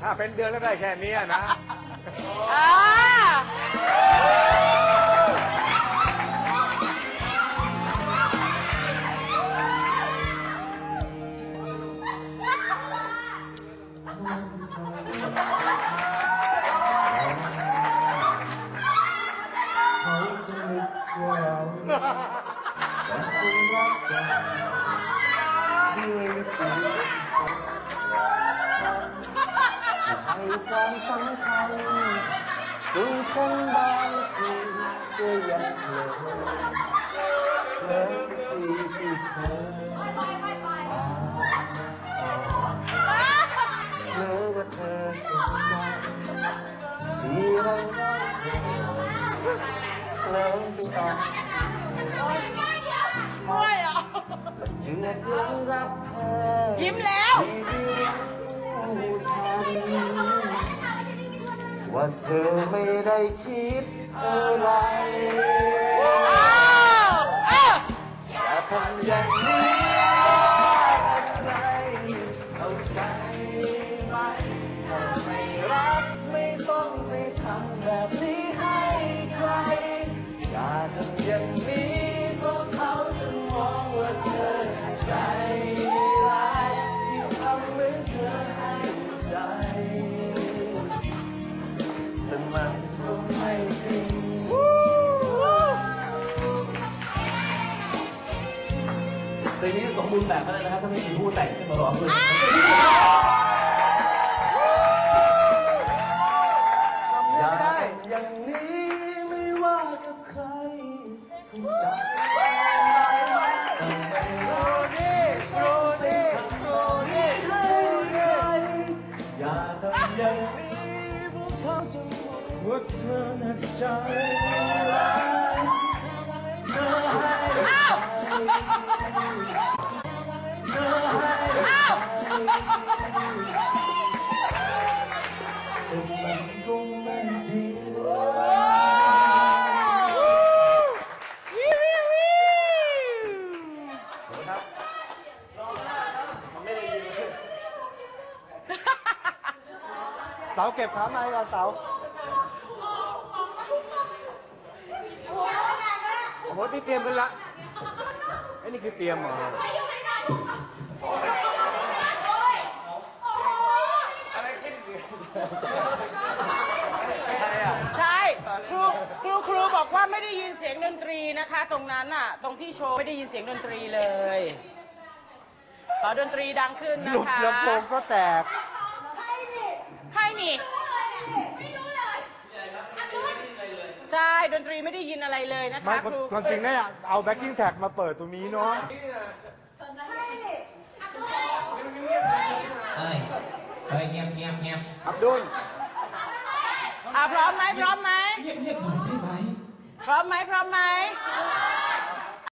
ถ้าเป็นเดือนแล้วได้แค่เนี้ยนะ อ่าเขาจะนึกว่าเราแต่คงรักกันด้วยวิธีให้ความสำคัญดูฉัน บางทีก็ยังเผลอเผลอที่ที่เธอเผลอว่า เธอสนใจที่เรารักเธอเลิมไปต่อไม่อะเดือดร้อนรักเธอยิ้มแล้วไม่รู้ทันว่าเธอไม่ได้คิดอะไรอ้าวอ้าวอย่าทำอย่างนี้ใครเอาใจไหมถ้าไม่รักไม่ต้องไปทำแบบนี้ให้ใครอย่าทำอย่างนี้ ใจร้ายที่ทำเหมือนเธอให้ใจ แต่มันก็ไม่จริงเพลงนี้สมบูรณ์แบบมากเลยนะครับถ้าไม่มีผู้แต่งขึ้นมาร้องด้วย ทำอย่างนี้พวกเขาจะมองว่าเธอน่ะใจเธอให้ให้อ้าวแต่มันก็ไม่จริงวิววิววิว เต๋าเก็บขาไม้ก่อนเต๋าโอ้โหนี่เตรียมกันละไอ้นี่คือเตรียมเหรอใช่ครูครูครูบอกว่าไม่ได้ยินเสียงดนตรีนะคะ ตรงนั้นน่ะ ตรงที่โชว์ไม่ได้ยินเสียงดนตรีเลยขอดนตรีดังขึ้นหนะลุดคะลำโพงก็แตก ใครนี่ ใช่ ดนตรีไม่ได้ยินอะไรเลยนะไม่คะครูความจริงเนี่ยเอาแบ็กกิ้งแท็กมาเปิดตรงนี้เนาะเอ้ย เฮ้ยเงียบเงียบเงียบอับดุล อะพร้อมไหมพร้อมไหมเงียบเงียบหน่อยได้ไหมพร้อมไหมพร้อมไหม